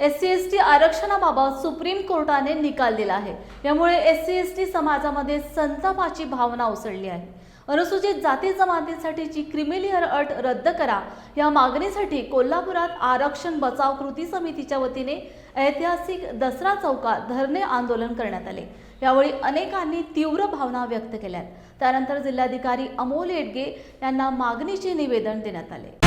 S C S T आरक्षणाबाबत Supreme कोर्टाने निकाल दिला आहे. यामुळे एस सी एस टी समाजामध्ये संतापाची भावना उसळली आहे. अनुसूचित जाती जमातीसाठीची क्रिमिलियर अट रद्द करा. या मागणीसाठी कोल्हापुरात आरक्षण बचाव कृती समितीच्या वतीने ऐतिहासिक दसरा चौकात धरणे आंदोलन करण्यात आले. यावेळी अनेकांनी तीव्र भावना व्यक्त केल्यात. त्यानंतर जिल्हाधिकारी अमोल येडगे यांना मागणीचे निवेदन देण्यात आले.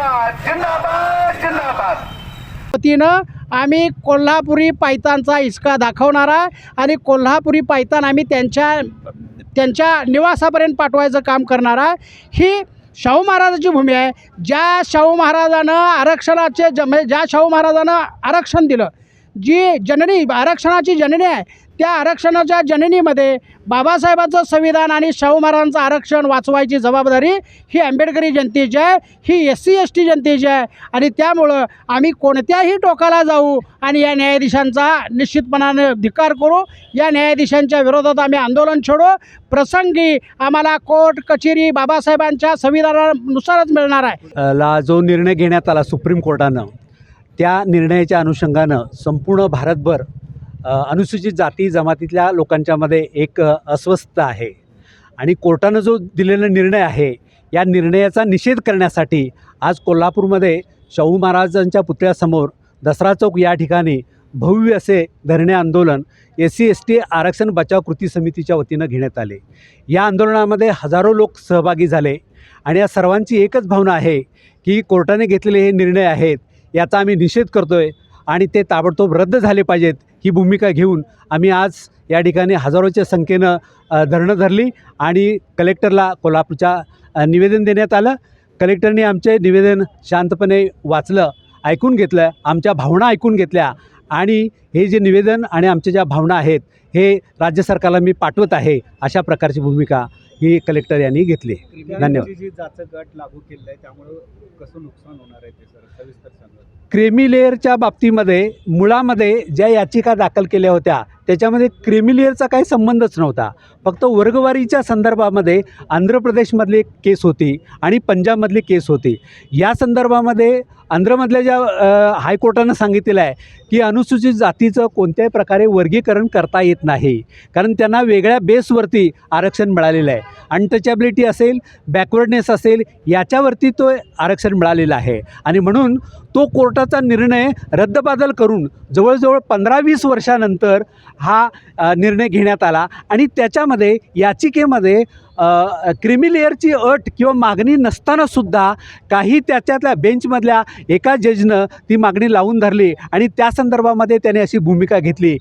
जिंदाबाद जिंदाबाद जिंदाबाद. वतीनं आम्ही कोल्हापुरी पायतांचा हिसका दाखवणार आहे आणि कोल्हापुरी पायतान आम्ही त्यांच्या त्यांच्या निवासापर्यंत पाठवायचं काम करणार आहे. ही शाहू महाराजाची भूमी आहे. ज्या शाहू महाराजानं आरक्षणाचे ज म्हणजे ज्या शाहू महाराजानं आरक्षण दिलं जी जननी आरक्षणाची जननी आहे त्या आरक्षणाच्या जननीमध्ये बाबासाहेबांचं संविधान आणि शाहू महाराजांचं आरक्षण वाचवायची जबाबदारी ही आंबेडकरी जनतेची आहे ही एस सी एस टी जनतेची आहे. आणि त्यामुळं आम्ही कोणत्याही टोकाला जाऊ आणि या न्यायाधीशांचा निश्चितपणाने धिक्कार करू. या न्यायाधीशांच्या विरोधात आम्ही आंदोलन छोडू. प्रसंगी आम्हाला कोर्ट कचेरी बाबासाहेबांच्या संविधानानुसारच मिळणार आहे. ला जो निर्णय घेण्यात आला सुप्रीम कोर्टानं त्या निर्णयाच्या अनुषंगानं संपूर्ण भारतभर अनुसूचित जाती जमातीतल्या लोकांच्यामध्ये एक अस्वस्थ अस्वस्थता आहे. आणि कोर्टानं जो दिलेला निर्णय आहे या निर्णयाचा निषेध करण्यासाठी आज कोल्हापूरमध्ये शाहू महाराजांच्या पुतळ्यासमोर दसरा चौक या ठिकाणी भव्य असे धरणे आंदोलन एस सी एस टी आरक्षण बचाव कृती समितीच्या वतीनं घेण्यात आले. या आंदोलनामध्ये हजारो लोक सहभागी झाले आणि या सर्वांची एकच भावना आहे की कोर्टाने घेतलेले हे निर्णय आहेत याचा आम्ही निषेध करतो आहे आणि ते ताबडतोब रद्द झाले पाहिजेत ही भूमिका घेऊन आम्ही आज या ठिकाणी हजारोच्या संख्येनं धरणं धरली आणि कलेक्टरला कोल्हापूरच्या निवेदन देण्यात आलं. कलेक्टरने आमचे निवेदन शांतपणे वाचलं ऐकून घेतलं आमच्या भावना ऐकून घेतल्या आणि हे जे निवेदन आणि आमच्या ज्या भावना आहेत हे राज्य सरकारला मी पाठवत आहे अशा प्रकारची भूमिका ही कलेक्टर यांनी घेतली. धन्यवाद. जी जाचं गट लागू केलं आहे त्यामुळं कसं नुकसान होणार आहे ते सर? सविस्तर सांगा. क्रेमिलेअरच्या बाबतीमध्ये मुळामध्ये ज्या याचिका दाखल केल्या होत्या त्याच्यामध्ये क्रेमिलेअरचा काही संबंधच नव्हता. फक्त वर्गवारीच्या संदर्भामध्ये आंध्र प्रदेशमधली एक केस होती आणि पंजाबमधली केस होती. या संदर्भामध्ये आंध्रमधल्या ज्या हायकोर्टानं सांगितलेलं आहे की अनुसूचित जातीचं कोणत्याही प्रकारे वर्गीकरण करता येत नाही. कारण त्यांना वेगळ्या बेसवरती आरक्षण मिळालेलं आहे. अनटचॅबिलिटी असेल बॅकवर्डनेस असेल याच्यावरती तो आरक्षण मिळालेलं आहे. आणि म्हणून तो कोर्टाचा निर्णय रद्दबादल करून जवळजवळ पंधरा वीस वर्षानंतर हा निर्णय घेण्यात आला आणि त्याच्यामध्ये याचिकेमध्ये क्रिमिलेअरची अट किंवा मागणी नसतानासुद्धा काही त्याच्यातल्या बेंचमधल्या एका जजनं ती मागणी लावून धरली आणि त्या संदर्भामध्ये त्याने अशी भूमिका घेतली.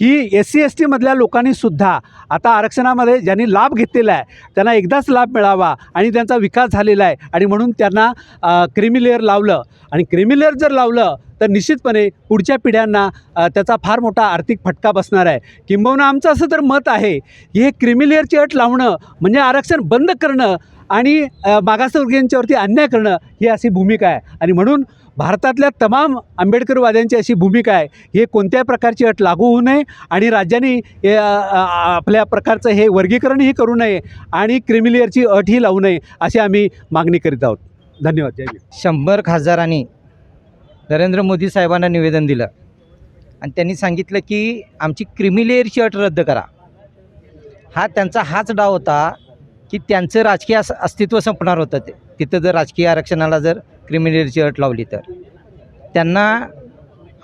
की एस सी एस टीमधल्या लोकांनीसुद्धा आता आरक्षणामध्ये ज्यांनी लाभ घेतलेला आहे त्यांना एकदाच लाभ मिळावा आणि त्यांचा विकास झालेला आहे आणि म्हणून त्यांना क्रिमिलेअर लावलं. आणि क्रिमिलेअर जर लावलं तर निश्चितपणे पुढच्या पिढ्यांना त्याचा फार मोठा आर्थिक फटका बसणार आहे. किंबहुना आमचं असं तर मत आहे हे क्रिमिलेअरची अट लावणं म्हणजे आरक्षण बंद करणं आणि मागासवर्गीयांच्यावरती अन्याय करणं ही अशी भूमिका आहे. आणि म्हणून भारतातल्या तमाम आंबेडकरवाद्यांची अशी भूमिका आहे हे कोणत्याही प्रकारची अट लागू होऊ नये आणि राज्यांनी आपल्या प्रकारचं हे वर्गीकरणही करू नये आणि क्रिमिलेअरची अटही लावू नये अशी आम्ही मागणी करीत आहोत. धन्यवाद. जय शंभर खासदारांनी नरेंद्र मोदी साहेबांना निवेदन दिलं. आणि त्यांनी सांगितलं की आमची क्रिमिलेअरची अट रद्द करा. हा त्यांचा हाच डाव होता की त्यांचं राजकीय अस अस्तित्व संपणार होतं ते. तिथं जर राजकीय आरक्षणाला जर क्रिमिलेअरची अट लावली तर. त्यांना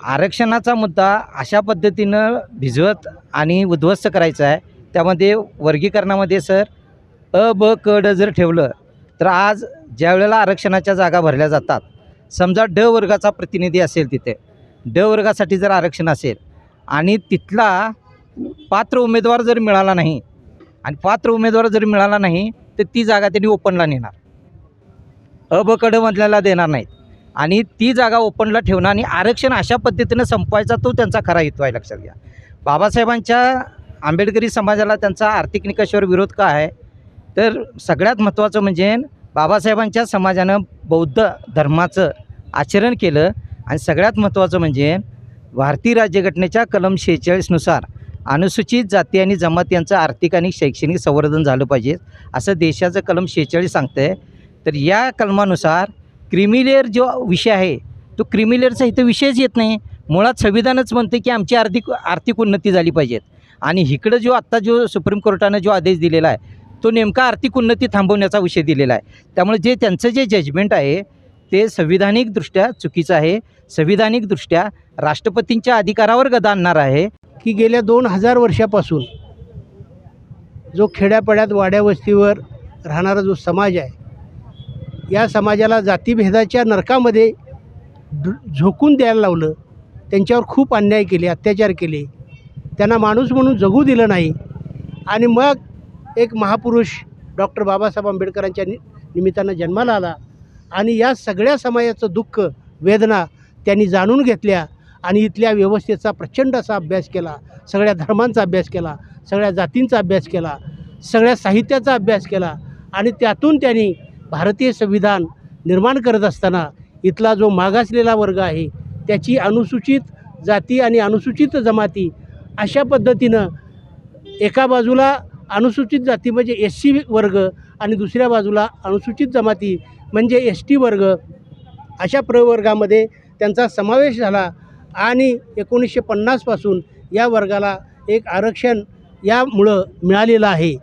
आरक्षणाचा मुद्दा अशा पद्धतीनं भिजवत आणि उद्ध्वस्त करायचा आहे. त्यामध्ये वर्गीकरणामध्ये सर अ ब कड जर ठेवलं तर आज ज्या वेळेला आरक्षणाच्या जागा भरल्या जातात समजा ड वर्गाचा प्रतिनिधी असेल तिथे ड वर्गासाठी जर आरक्षण असेल आणि तिथला पात्र उमेदवार जर मिळाला नाही आणि पात्र उमेदवार जर मिळाला नाही तर ती जागा त्यांनी ओपनला नेणार. अ मधल्याला देणार नाहीत. आणि ती जागा ओपनला ठेवणं आणि आरक्षण अशा पद्धतीनं संपवायचा तो त्यांचा खरा हेतू आहे लक्षात घ्या. बाबासाहेबांच्या आंबेडकरी समाजाला त्यांचा आर्थिक निकषावर विरोध का आहे? तर सगळ्यात महत्त्वाचं म्हणजे बाबासाहेबांच्या समाजानं बौद्ध धर्माचं आचरण केलं आणि सगळ्यात महत्त्वाचं म्हणजे भारतीय राज्यघटनेच्या कलम शेहेचाळीसनुसार अनुसूचित जाती आणि जमात यांचं आर्थिक आणि शैक्षणिक संवर्धन झालं पाहिजे असं देशाचं कलम शेहेचाळीस सांगतं आहे तर या कलमानुसार क्रिमिलेअर जो विषय आहे तो क्रिमिलेअरचा इथं विषयच येत नाही. मुळात संविधानच म्हणते की आमची आर्थिक आर्थिक उन्नती झाली पाहिजेत. आणि इकडं जो आत्ता जो सुप्रीम कोर्टानं जो आदेश दिलेला आहे तो नेमका आर्थिक उन्नती थांबवण्याचा विषय दिलेला आहे. त्यामुळे जे त्यांचं जे जजमेंट आहे ते संविधानिकदृष्ट्या चुकीचं आहे. संविधानिकदृष्ट्या राष्ट्रपतींच्या अधिकारावर गदा आणणार आहे. की गेल्या दोन हजार वर्षापासून जो खेड्यापाड्यात वाड्यावस्तीवर राहणारा जो समाज आहे या समाजाला जातीभेदाच्या नरकामध्ये झोकून द्यायला लावलं. त्यांच्यावर खूप अन्याय केले अत्याचार केले. त्यांना माणूस म्हणून जगू दिलं नाही. आणि मग एक महापुरुष डॉक्टर बाबासाहेब आंबेडकरांच्या नि निमित्तानं जन्माला आला. आणि या सगळ्या समाजाचं दुःख वेदना त्यांनी जाणून घेतल्या आणि इथल्या व्यवस्थेचा प्रचंड असा अभ्यास केला सगळ्या धर्मांचा अभ्यास केला सगळ्या जातींचा अभ्यास केला सगळ्या साहित्याचा अभ्यास केला आणि त्यातून त्यांनी भारतीय संविधान निर्माण करत असताना इथला जो मागासलेला वर्ग आहे त्याची अनुसूचित जाती आणि अनुसूचित जमाती अशा पद्धतीनं एका बाजूला अनुसूचित जाती म्हणजे एस सी वर्ग आणि दुसऱ्या बाजूला अनुसूचित जमाती म्हणजे एस टी वर्ग अशा प्रवर्गामध्ये त्यांचा समावेश झाला आणि एकोणीसशे पन्नासपासून या वर्गाला एक आरक्षण यामुळं मिळालेलं आहे.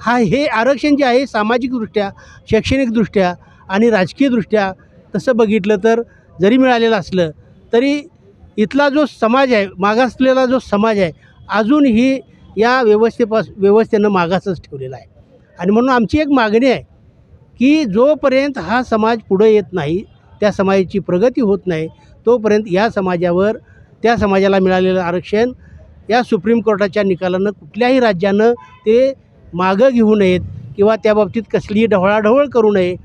हा हे आरक्षण जे आहे सामाजिकदृष्ट्या शैक्षणिकदृष्ट्या आणि राजकीयदृष्ट्या तसं बघितलं तर जरी मिळालेलं असलं तरी इथला जो समाज आहे मागासलेला जो समाज आहे अजूनही या व्यवस्थेपास व्यवस्थेनं मागासच ठेवलेला आहे. आणि म्हणून आमची एक मागणी आहे की जोपर्यंत हा समाज पुढं येत नाही त्या समाजाची प्रगती होत नाही तोपर्यंत या समाजावर त्या समाजाला मिळालेलं आरक्षण या सुप्रीम कोर्टाच्या निकालानं कुठल्याही राज्यानं ते मागं घेऊ नयेत किंवा त्या बाबतीत कसलीही ढवळाढवळ करू नये.